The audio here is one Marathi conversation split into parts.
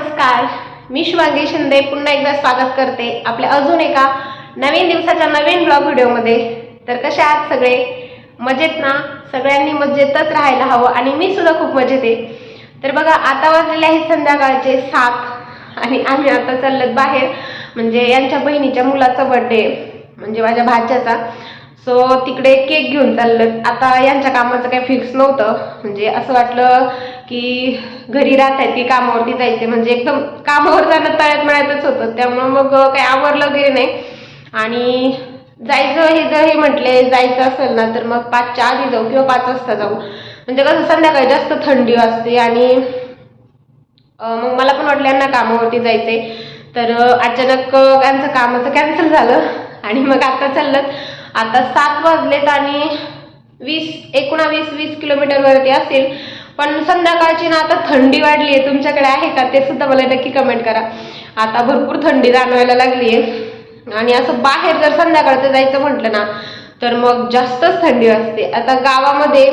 नमस्कार. मी शिवांगी शिंदे. पुन्हा एकदा स्वागत करते आपल्या अजून एका नवीन दिवसाच्या नवीन ब्लॉग व्हिडिओमध्ये. तर कसे आहात सगळे? मजेत ना? सगळ्यांनी मजेतच राहायला हवं आणि मी सुद्धा खूप मजेत आहे. तर बघा आता वाजलेले आहेत संध्याकाळचे सात आणि आम्ही आता चाललोत बाहेर. म्हणजे यांच्या बहिणीच्या मुलाचा बर्थडे म्हणजे माझ्या भाच्याचा. सो तिकडे केक घेऊन चाललं आता यांच्या कामाचं काही फिक्स नव्हतं. म्हणजे असं वाटलं की घरी राहत आहेत की कामावरती जायचे म्हणजे एकदम कामावर जाणं तळ्यात मिळायचंच होतं. त्यामुळं मग काही आवरलं वगैरे नाही. आणि जायचं हे जर हे म्हटले जायचं असेल ना तर मग पाचच्या आधी जाऊ किंवा पाच वाजता जाऊ. म्हणजे कसं संध्याकाळी जास्त थंडी असते आणि मग मला पण वाटलं यांना कामावरती जायचंय. तर अचानक त्यांचं कामाचं कॅन्सल झालं. आणि मग आता चाललं. आता सात वाजलेत आणि वीस एकोणावीस वीस किलोमीटरवरती असेल. पण संध्याकाळची ना आता थंडी वाढली आहे तुमच्याकडे आहे का? ते सुद्धा मला नक्की कमेंट करा. आता भरपूर थंडी जाणवायला लागली आहे आणि असं बाहेर जर संध्याकाळचं जायचं म्हटलं ना तर मग जास्तच थंडी असते आता गावामध्ये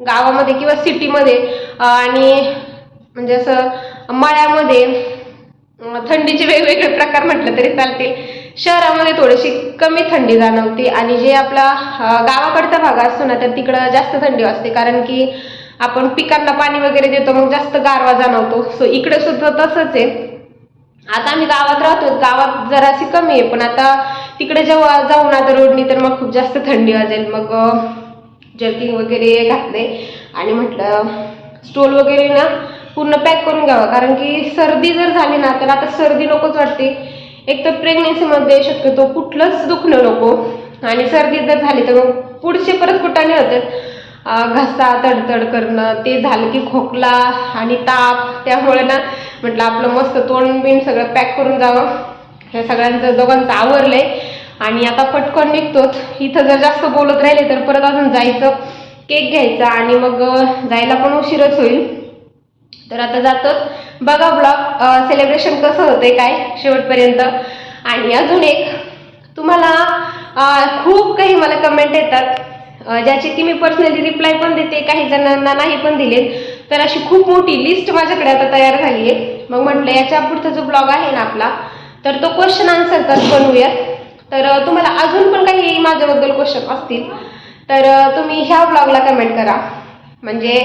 गावामध्ये किंवा सिटीमध्ये आणि म्हणजे असं मळ्यामध्ये थंडीचे वेगवेगळे प्रकार म्हटलं तरी चालतील. शहरामध्ये थोडीशी कमी थंडी जाणवते आणि जे आपला गावाकडचा भाग असतो ना तर तिकडं जास्त थंडी असते. कारण की आपण पिकांना पाणी वगैरे देतो मग जास्त गारवा जाणवतो. सो इकडे सुद्धा तसंच आहे. आता आम्ही गावात राहतो गावात जराशी कमी आहे पण आता तिकडे जेव्हा जाऊ ना तर रोडनी तर मग खूप जास्त थंडी वाजेल. मग जर्किंग वगैरे घातले आणि म्हटलं स्टोल वगैरे ना पूर्ण पॅक करून घ्यावा. कारण की सर्दी जर झाली ना तर आता सर्दी नकोच वाटते. एक तर प्रेग्नेन्सीमध्ये शक्यतो कुठलंच दुखणं नको. आणि सर्दी जर झाली तर मग पुढचे परत कुठाने होतात घसा तडतड करणं ते झालं की खोकला आणि ताप. त्यामुळे ना म्हटलं आपलं मस्त तोंड बिंड सगळं पॅक करून जावं. ह्या सगळ्यांचं दोघांचं आवरलंय. आणि आता पटकन निघतोच. इथं जर जास्त बोलत राहिले तर परत अजून जायचं केक घ्यायचा आणि मग जायला पण उशीरच होईल. तर आता जातो. बघा ब्लॉग सेलिब्रेशन कसं होतंय काय शेवटपर्यंत. आणि अजून एक तुम्हाला खूप काही मला कमेंट येतात. ज्याची की मी पर्सनली रिप्लाय पण देते काही जणांना नाही पण दिले तर अशी खूप मोठी लिस्ट माझ्याकडे आता तयार झाली आहे. मग म्हटलं याच्या पुढचा जो ब्लॉग आहे ना आपला तर तो क्वेश्चन आन्सरचाच बनवूयात. तर तुम्हाला अजून पण काही माझ्याबद्दल क्वेश्चन असतील तर तुम्ही ह्या ब्लॉगला कमेंट करा. म्हणजे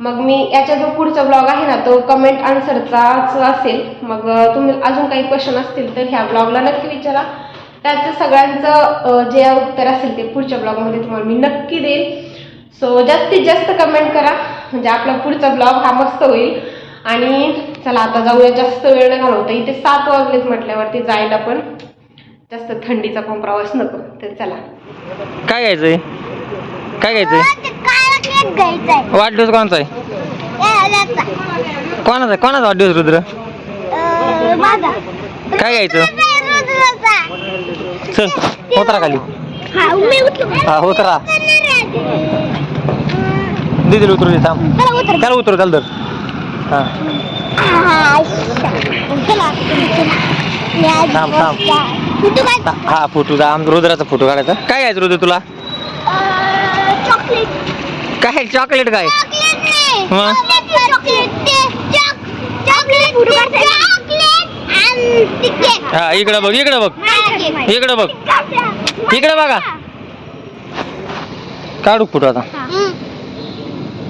मग मी याचा जो पुढचा ब्लॉग आहे ना तो कमेंट आन्सरचाच असेल. मग तुम्ही अजून काही क्वेश्चन असतील तर ह्या ब्लॉगला नक्की विचारा. त्याचं सगळ्यांचं जे उत्तर असेल ते पुढच्या ब्लॉगमध्ये तुम्हाला मी नक्की देईल सो जास्तीत जास्त कमेंट करा. म्हणजे आपला पुढचा ब्लॉग हा मस्त होईल. आणि चला आता जाऊया जास्त वेळ नाही घालवता इथे सात वाजलेच म्हटल्यावरती जायला पण जास्त थंडीचा पण प्रवास नको. तर चला. काय घ्यायचंय? काय घ्यायचंय? वाढदिवस कोणाचा आहे? कोणाचा आहे? कोणाचा वाढदिवस रुद्र? काय घ्यायचं? चल उतरा खाली. हा उतरा. दिदीला उतरू. दे थांब. त्याला उतरू. त्याला धर. हा. थांब, थांब. हा फोटो आम रुद्राचा फोटो काढायचा. काय घ्यायचं रुद्र तुला? काय चॉकलेट काय मग? हा। इकडं बघ इकडं बघ इकडं बघ इकडे बघा काढू फ़ोटो आता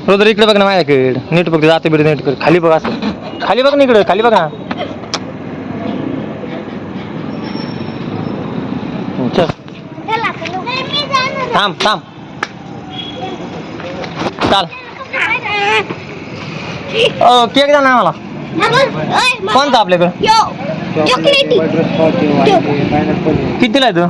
रुद्र इकडे बघ ना माझ्याकडे नीट बघ जाते बिड नीट कर। खाली बघ असं खाली बघ ना इकडे खाली बघ ना चल थांब थांब चाल केक द्या ना मला कोणता आपल्याकडं कितीला आहे तो?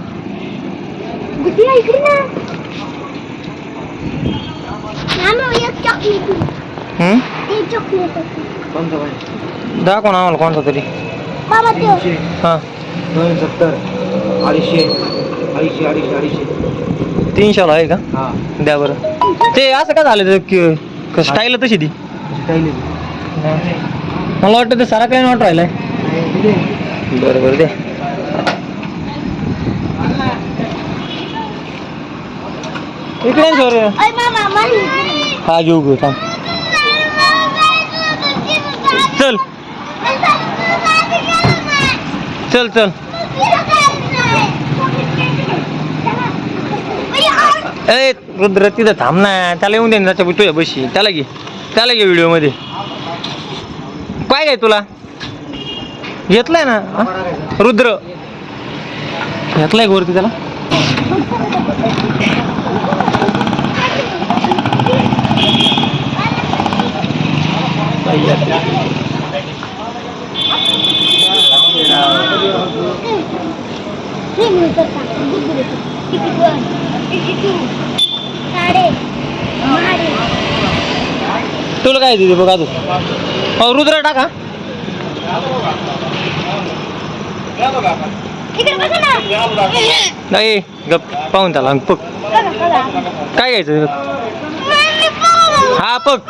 दाखव ना आम्हाला कोणता तरी. हा. दोन सत्तर अडीचशे अडीचशे अडीचशे अडीचशे तीनशेला आहे का? द्या बरं. ते असं का झालं ते स्टाईल तशी ती? मला वाटतं ते सारा काही नॉट राहिलाय. बरं बरं दे. इकडे सर हा घेऊ घेऊ थांब. चल. चल चल. ए रुद्र तिथं थांब ना. त्याला येऊन दे ना त्याच्या तुझ्या बशी त्याला घे. त्याला घे व्हिडिओमध्ये. काय काय तुला? घेतलाय ना? हा? रुद्र. घेतलाय का वरती त्याला? तुला काय दिदी बघा तू हो रुद्र टाका. नाही गप पाहून त्याला पग काय घ्यायचं हा पक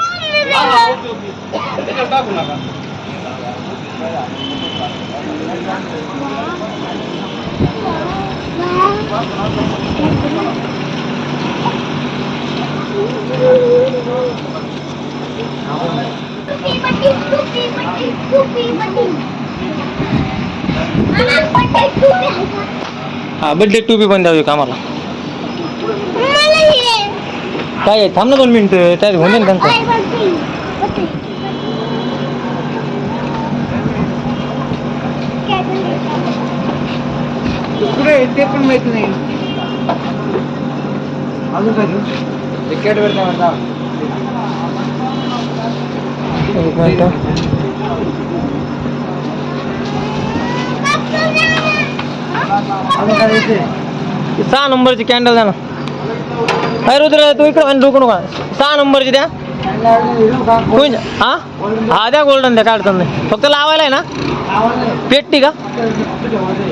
हा बड्डे टूबी पण द्यावी कामाला. काय आहे? थांब ना दोन मिनिटं. त्यात होऊन जाईल त्यांचं. कुठे आहे ते पण माहीत नाही. अजून काय कॅडबरी काय म्हणता? अजून काय सहा नंबरची कॅन्डल द्या ना. अरे रुद्र तू इकडं आणि डोकं नका. सहा नंबरची द्या. कोण? हा? हा द्या गोल्डन द्या काय अडचण नाही. फक्त लावायला आहे ना? पेटती का?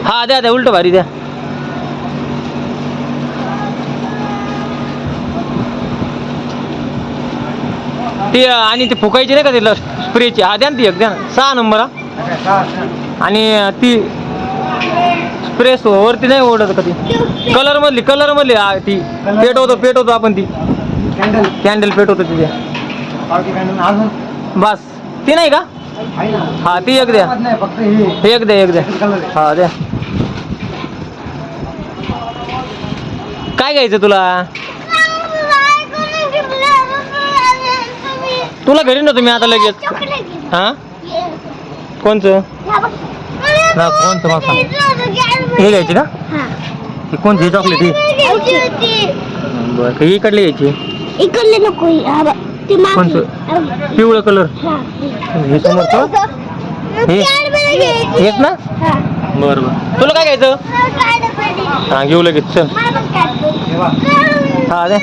हा द्या द्या उलट भारी द्या. ती आणि ती फुकायची नाही का तिला स्प्रेची? हा द्या ना ती एक द्या ना. सहा नंबर हा. आणि ती स्प्रे वरती नाही ओढत कधी. कलर मधली कलर मधली हा ती. पेटवतो पेटवतो आपण ती. कॅन्डल कॅन्डल पेटवतो तिथे. पावती कॅन्डल अजून? बस. ती नाही का? आहे ना. हा ती एक द्या. नाही फक्त हे. एक द्या एक द्या. हा द्या. काय घ्यायचं तुला? तुला घरी नव्हतं मी आता लगेच हा कोणचं ना कोणचं मग सांग हे घ्यायची ही कोणती चॉकलेट ही बरं का इकडली घ्यायची इकडले नको ही. हा बघ. ती मागे. कोणचं? हा. पिवळं कलर हा. हे समोरचं हे? हेच ना हा. बरं बरं तुला काय घ्यायचं. हा घेऊ लगेच चल. हे बघ. दे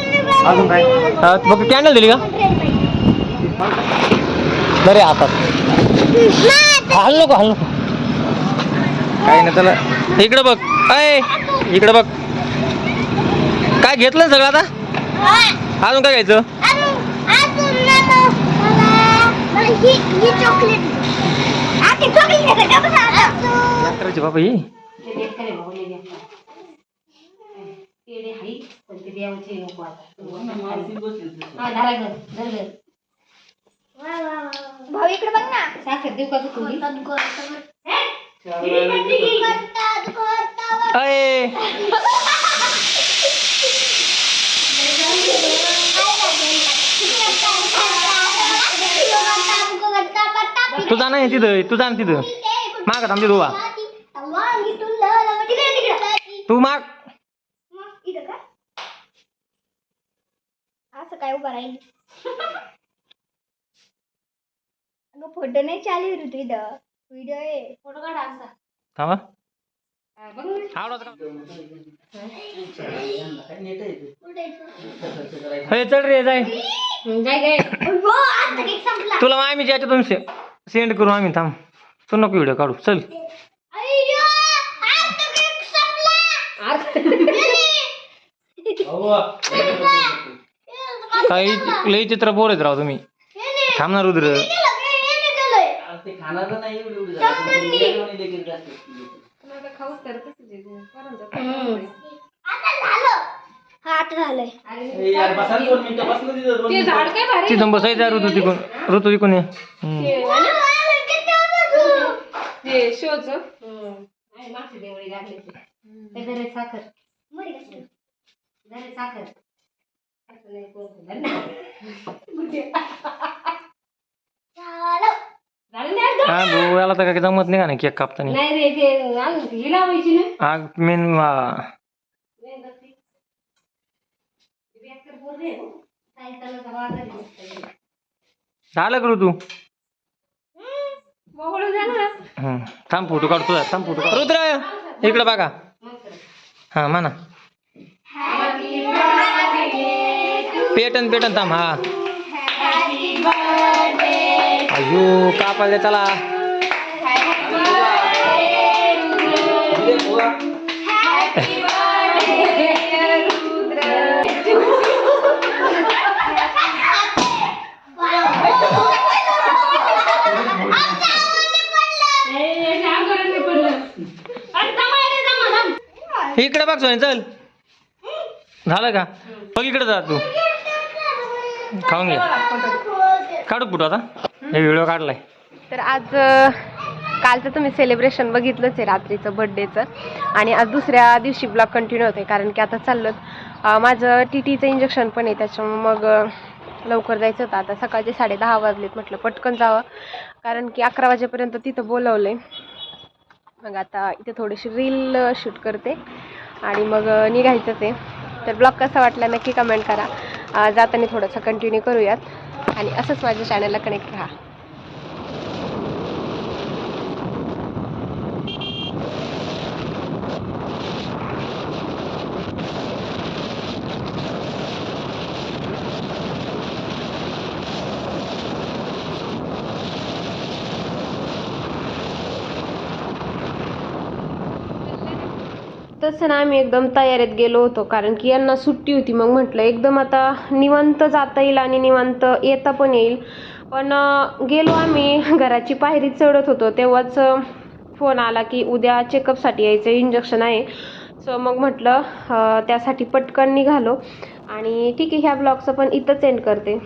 हा फक्त कॅन्डल दिली का बरे हातात. हल नको हल नको. काय नाही त्याला इकडं बघ. अय इकडं बघ. काय घेतलं सगळं आता. अजून काय घ्यायचं? आता? बाबा ही. भाऊ इकडे बघ ना. करतात. अय. तू जा ना तिथं तू जा ना तिथं. माग थांब तिथं उभा. तू माग. असं काय उभा राहील? अगं फोटो नाही चालू ऋतू इथं व्हिडिओ आहे. थांबा. आवडत का हे चल रे जाय. हो. तुला आम्ही याच्यातून सेंड करू आम्ही थांब. तू नको व्हिडिओ काढू. चल. काही लई चित्र पोर आहेत राव तुम्ही. थांब ना रुद्र. हे ते खाणार पण नाही एवढी एवढी झाली. पण नहीं वेगवेगळी लेकरं जास्त आहेत. आता खाऊच तर तसंच आहे गं. पोरांचं हम्म. पोरांचं. हा आता झालंय. ए यार बसा ना दोन मिनिटं बसलं तिथं दोन ते मिनिटं. झाड काय भारी तिथून बसायचा ऋतू तिकून. ऋतू तिकून ये. हम्म. हम्म. ते आहे ना? ते शोच मागची देवळी ते. घरी साखर. घरी साखर. असं नाही कोण हा भाऊ याला तर काय जमत नाही का नाही केक कापताना? नाही रे ते आणून ही लावायची ना. आग मेन झालं करू तू? मोकळं झालं ना. हं. थांब फोटो काढतो तुझा थांब फोटो काढ रुद्र इकडे बघा. हा म्हणा. पेटन पेटन थांब हा. अयो का कापायला चला इकडे बघ सोय चल. झालं का? बघ इकडे जा तू. खाऊन घे. काढू कुठं आता? व्हिडिओ काढलाय. तर आज कालचं तुम्ही सेलिब्रेशन बघितलंच आहे रात्रीचं बड्डेचं आणि आज दुसऱ्या दिवशी ब्लॉग कंटिन्यू होते कारण की आता चाललं माझं टी टीचं इंजेक्शन पण आहे त्याच्यामुळे मग लवकर जायचं होतं. आता सकाळचे साडे दहा वाजलेत म्हटलं पटकन जावं. कारण की अकरा वाजेपर्यंत तिथं बोलवलं आहे मग आता इथे थोडीशी रील शूट करते. आणि मग निघायचंच आहे. तर ब्लॉग कसा वाटला नक्की कमेंट करा. जाताना थोडंसं कंटिन्यू करूयात. आणि असंच माझ्या चॅनलला कनेक्ट राहा. तसं ना आम्ही एकदम तयारीत गेलो होतो कारण की यांना सुट्टी होती. मग म्हटलं एकदम आता निवांत जाता येईल आणि निवांत येता पण येईल. पण गेलो आम्ही. घराची पायरी चढत होतो. तेव्हाच फोन आला की उद्या चेकअपसाठी यायचं इंजेक्शन आहे. सो मग म्हटलं त्यासाठी पटकन निघालो. आणि ठीक आहे ह्या ब्लॉगचं पण इथंच एंड करते.